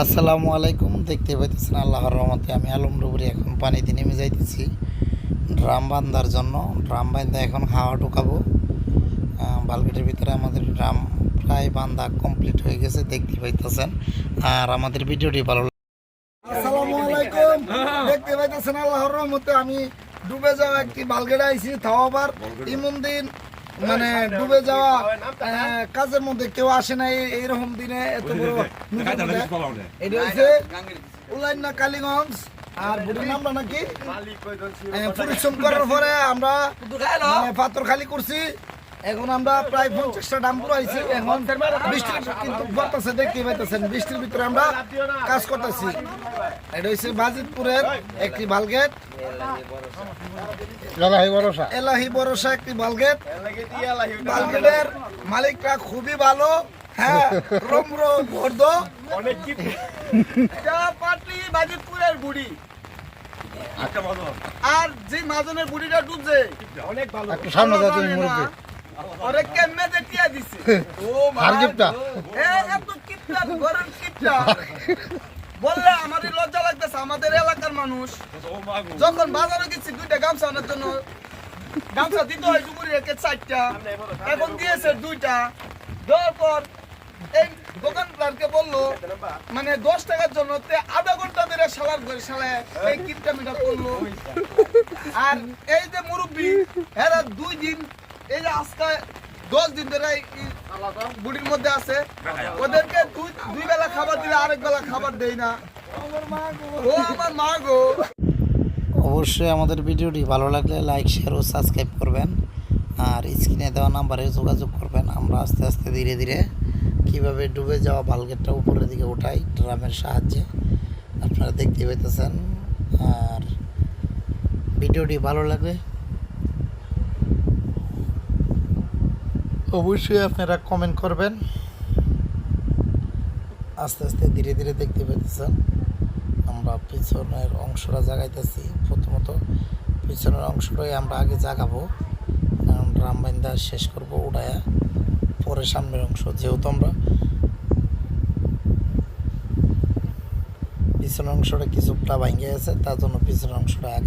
আসসালামু আলাইকুম দেখতে পাইতেছেন আল্লাহর রহমতে আমি আলম ডুবুরি এখন পানিতে নেমে যাইতেছি। ড্রাম বান্ধার জন্য ড্রাম বান্ধা এখন হাওয়া ঢুকাবো। আহ, বালগেটের ভিতরে আমাদের ড্রাম প্রায় বান্ধা কমপ্লিট হয়ে গেছে দেখতে পাইতেছেন। আর আমাদের ভিডিওটি ভালো আসসালামু আলাইকুম দেখতে পাইতেছেন আল্লাহর আমি ডুবে যাওয়া একটি বালগেড়া আইছি তাও আবার ইমন দিন মানে ডুবে যাওয়া আহ, কাজের মধ্যে কেউ আসে না এই- এইরকম দিনে এত বড়। এটা হচ্ছে কালীগঞ্জ আর বুড়ির নামটা নাকি? আহ, পরিশ্রম করার পরে আমরা মানে পাথর খালি করছি। এখন আমরা প্রায় পঞ্চাশটা ডাম পুরাইছি এখন বৃষ্টি কিন্তু পড়তেছে দেখতেই পাইতেছেন বৃষ্টির ভিতরে আমরা কাজ করতেছি। এটা হচ্ছে বাজিতপুরের একটি বালগেট। এলাহি ভরসা। একটি বালগেট। বালগেটের মালিকটা খুবই ভালো হ্যাঁ রম্র ভর্দ এটা পাটলি বাজিতপুরের বুড়ি আর যে মাজনের বুড়িটা ডুবছে অনেক ভালো। একটু সামনে মুরব্বি। ওরে কেমনে দেখিয়া দিছে? ও মা আর গিফটটা? এ এত কিপটা গরম কিপটা। বললে আমাদের লজ্জা লাগতেছে আমাদের এলাকার মানুষ। যখন বাজারে গেছি দুইটা গামছা আনার জন্য। গামছা দিতে হয় রেখে চারটা। এখন দিয়েছে দুইটা। দেওয়ার পর এই দোকানদারকে বলল মানে দশ টাকার জন্য আধা ঘণ্টা ধরে সালার করে সালায় এই কিপটা মিটা করল। আর এই যে মুরব্বী এরা দুই দিন এই যে আজকে দশ দিন ধরে বুড়ির মধ্যে আছে ওদেরকে দুই দুই বেলা খাবার দিলে আরেক বেলা খাবার দেই না। ও আমার মা গো। অবশ্যই আমাদের ভিডিওটি ভালো লাগলে লাইক শেয়ার ও সাবস্ক্রাইব করবেন। আর স্ক্রিনে দেওয়া নাম্বারে যোগাযোগ করবেন। আমরা আস্তে আস্তে ধীরে ধীরে কীভাবে ডুবে যাওয়া বালগেটটা উপরের দিকে উঠাই ড্রামের সাহায্যে। আপনারা দেখতে পেতেছেন আর ভিডিওটি ভালো লাগলে অবশ্যই আপনারা কমেন্ট করবেন। আস্তে আস্তে ধীরে ধীরে দেখতে পেতেছেন আমরা পিছনের অংশটা জাগাইতেছি। প্রথমত পিছনের অংশটাই আমরা আগে জাগাবো। কারণ রাম শেষ করব উড়ায়া। পরে সামনের অংশ, যেহেতু আমরা পিছনের অংশটা কিছুটা ভাঙ্গে গেছে, তার জন্য পিছনের অংশটা আগে